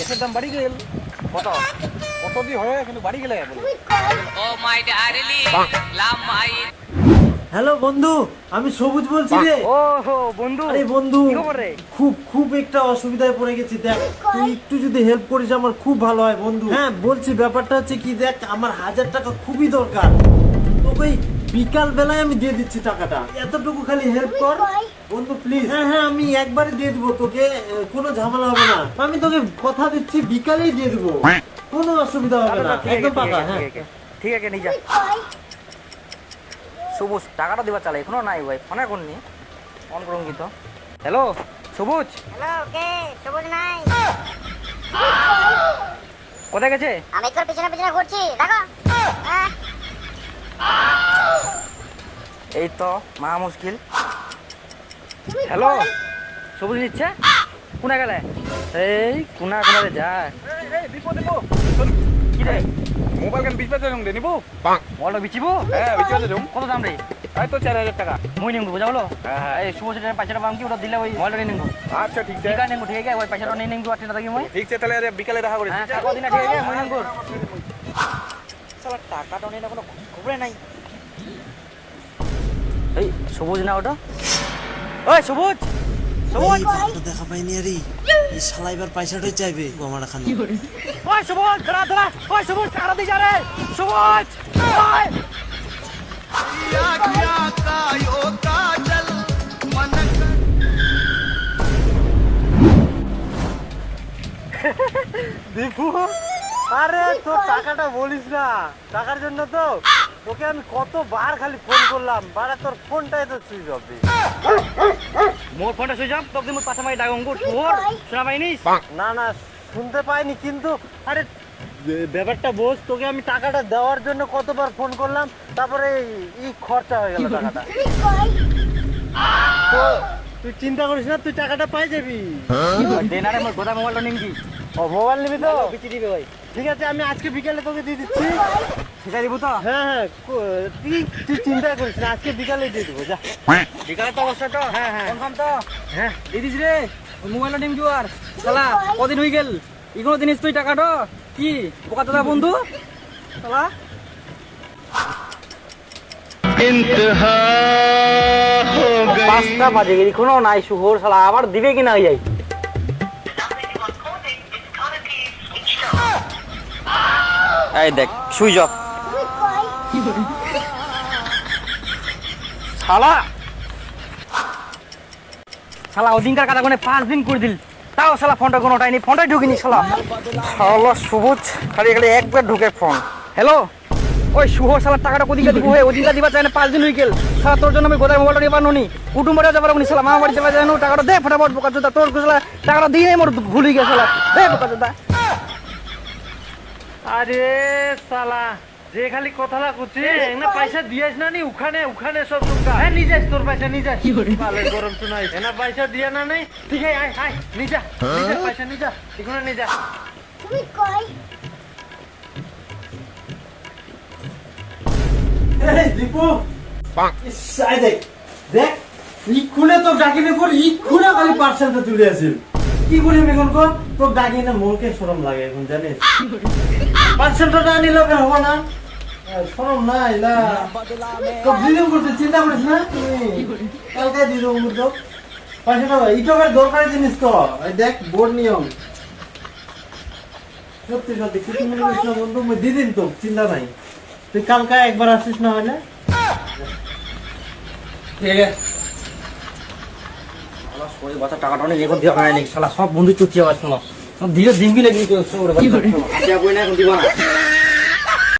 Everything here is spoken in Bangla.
গ্যাসের দাম বাড়ি গেল কত? কত দিয়ে হয়ে কিন্তু বাড়ি গেলে my darling, love my hello বন্ধু আমি সবুজ বলছি রে। ও হো বন্ধু। আরে বন্ধু রে? খুব খুব একটা অসুবিধায় পড়ে গেছি দেখ। তুই একটু যদি হেল্প করিস আমার খুব ভালো হয় বন্ধু। হ্যাঁ বলছি ব্যাপারটা হচ্ছে কি দেখ আমার হাজার টাকা খুবই দরকার। তোকে বিকাল বেলায় আমি দিয়ে দিচ্ছি টাকাটা। এতটুকু খালি হেল্প কর। বন্ধু প্লিজ হ্যাঁ হ্যাঁ আমি একবারে দিয়ে দিব তোকে কোনো ঝামেলা হবে না। আমি তোকে কথা দিচ্ছি বিকালেই দিয়ে দিব। কোনো অসুবিধা হবে না। একদম পাকা হ্যাঁ। ঠিক আছে, নিয়ে যা। সবুজ টাকাটা দিবা চালে এখনও নাই ভাই ফোনে করনি। ফোন করুন কিন্তু। হ্যালো সবুজ? হ্যালো কে? সবুজ নাই। কোথায় গেছে? আমি তোর পিছনে পিছনে ঘুরছি দেখো। এই তো মা মুশকিল। হ্যালো সবুজ নিচ্ছে? কোনা গেলে? এই কোনা কোনারে যায়। কি রে? মোবাইল কেন পাঁচ হাজার দে নিবো? মোবাইলটা বিচিব হ্যাঁ হাজার দেবো কত দাম রে? এই তো চার হাজার টাকা। মই নিব বুঝা হলো? হ্যাঁ, হ্যাঁ। এই শুভ সেটা পয়সাটা পাম কি ওটা দিলে ওই মোবাইলটা নিয়ে নিব আচ্ছা ঠিক আছে। ঠিক আছে নিব ঠিক আছে? ওই পয়সাটা নিয়ে নিব আর থাকি মই। ঠিক আছে তাহলে আরে বিকালে দেখা করিস। হ্যাঁ টাকা দিনা ঠিক আছে মই নিব সালা টাকাটা নিয়ে না কোনো খবরে নাই। এই সবুজ না ওটা? ওই সবুজ! সবুজ! দেখা পাইনি আরে। এই শালা এবার পয়সাটাই চাইবে আমার খান। ওই সবুজ দাঁড়া দাঁড়া ওই সবুজ টাকা দিয়ে যা রে। সবুজ! ওই! দীপু আরে তোর টাকাটা বলিস না। টাকার জন্য তো তোকে আমি কতবার খালি ফোন করলাম বাড়া তোর ফোনটাই তো সুইচ অফ দিস। মোর ফোনটা সুইচ অফ তোকে মোর পাশে মাই অঙ্কুর শুয়োর শোনা পাইনিস না না শুনতে পাইনি কিন্তু আরে ব্যাপারটা বোঝ তোকে আমি টাকাটা দেওয়ার জন্য কতবার ফোন করলাম তারপরে এই- খরচা হয়ে গেল টাকাটা। তো তুই চিন্তা করিস না তুই টাকাটা পাই যাবি। দেনারে মোর গোদা মোবাইলটা নিবি ও মোবাইল নিবি তো? বিচি দিবে ভাই। ঠিক আছে আমি আজকে বিকালে তোকে দিয়ে দিচ্ছি। ঠিক দিব তো হ্যাঁ হ্যাঁ তুই তুই চিন্তা করিস না আজকে বিকালে দিয়ে দেবো যা। বিকালে তো অবশ্যই তো। হ্যাঁ, হ্যাঁ। কনফার্ম তো? হ্যাঁ। দিদিস রে ওই মোবাইলটা নিমকি আর শালা কদিন হয়ে গেল? ইগো দিনিস তুই টাকাটা? কি বোকা দাদা বন্ধু? শালা। পাঁচটা বাজে গেলি কোনো নাই শুভর শালা আবার দিবে কিনা যাই এই দেখ সুইচ অফ শালা! শালা ওদিনকার কথা কোনে পাঁচ দিন করে দিল তাও শালা ফোনটা কোনো ওটাই নি ফোনটাই ঢুকিনি শালা। শালা সবুজ খালি খালি একবার ঢুকে ফোন। হ্যালো? ওই শুভ শালার টাকাটা কোদিকে দিব হয়ে ওদিনকার দিবা চাই না পাঁচ দিন গেল। শালা তোর জন্য আমি গোদায় মোবাইলটা দিবার নুনি কুটুম্বরে যাবার নুনি শালা মামা বাড়ি যাবার জানো টাকাটা দে ফটাফট বোকা চোদা তোর শালা টাকাটা দিয়ে মোর ভুলি গেছে শালা। দে বোকা চোদা আরে সালা যে খালি কথাটা করছি না পয়সা দিয়েছ না নি? ওখানে ওখানে সব টুকটা হ্যাঁ নিয়ে যাস তোর পয়সা নিয়ে যাস পালে গরম শোনাই এনা পয়সা দিয়ে না নাই ঠিক আছে আয় আয় নিয়ে যা নিয়ে পয়সা নিয়ে যা এখানে নিয়ে যা। তুমি কই? এই দীপু। ইস, আয় দেখ। দেখ ই খুলে তো ডাকিনি কর ই খুলে খালি পার্সেলটা তুলে আসিল কি করি আমি এখন কর তোর ডাকি না মোরকে শরম লাগে এখন জানিস পার্সেলটা না নিলে হব না? শরম না। এলা তো দিদিম করতে চিন্তা করিস না কালকে দিয়ে দেবো তো পয়সাটা ইটকের দরকারি জিনিস তো দেখ বোর্ড নিয়ম। সত্যি সত্যি কিছু মনে করিস না বন্ধু? দিদিন তো চিন্তা নাই। তুই কালকে একবার আসিস না হলে ঠিক আছে। শরীর বাচ্চা টাকাটা অনেক এখন দেওয়া হয় নাই শালা সব বন্ধু চুচি আবার শোনো। ধীরে দিন গিলে কিন্তু সব রে বাচ্চা না এখন দিব না